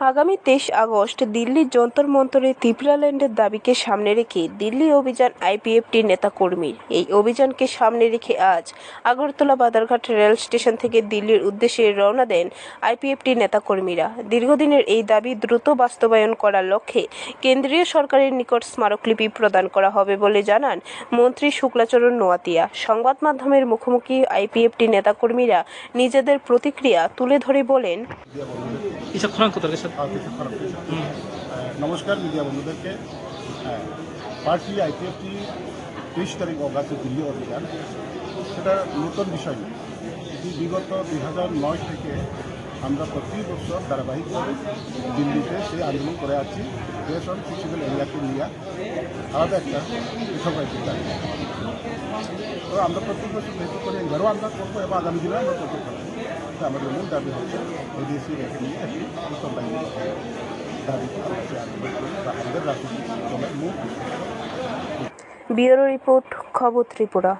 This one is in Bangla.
আগামী তেইশ আগস্ট দিল্লির যন্তর মন্তরে ত্রিপুরাল্যান্ডের দাবিকে সামনে রেখে দিল্লি অভিযান আইপিএফটির নেতাকর্মীর। এই অভিযানকে সামনে রেখে আজ আগরতলা বাদারঘাট রেল স্টেশন থেকে দিল্লির উদ্দেশ্যে রওনা দেন আইপিএফটির নেতাকর্মীরা। দীর্ঘদিনের এই দাবি দ্রুত বাস্তবায়ন করার লক্ষ্যে কেন্দ্রীয় সরকারের নিকট স্মারকলিপি প্রদান করা হবে বলে জানান মন্ত্রী শুক্লাচরণ নোয়াতিয়া। সংবাদ মাধ্যমের মুখোমুখি আইপিএফটি নেতাকর্মীরা নিজেদের প্রতিক্রিয়া তুলে ধরে বলেন আর কিছু খারাপ কিছু নমস্কার মিডিয়া বন্ধুদেরকে। পার্টি আইপিএফটি তেইশ তারিখ অগাস্টে দিল্লি অভিযান। সেটা নতুন বিষয় এটি বিগত দুই হাজার নয় থেকে আমরা প্রতি বছর ধারাবাহিকভাবে দিল্লিতে সেই আন্দোলন করে আছি অন ফিজিক্যাল এরিয়াকে নিয়ে আলাদা একটা রাজ্যের তো আমরা প্রত্যেক বছর যেহেতু করে এবারও আমরা করব এবং আগামী দিনে আমরা তো আমাদের মূল দাবি হচ্ছে ওডিএসি রেখে নিয়ে একটি পৃথক রাজ্যের দাবিতে আমরা সেই আন্দোলন করি বা আমাদের রাজনৈতিক দলের মূল ব্যুরো রিপোর্ট, খবর ত্রিপুরা।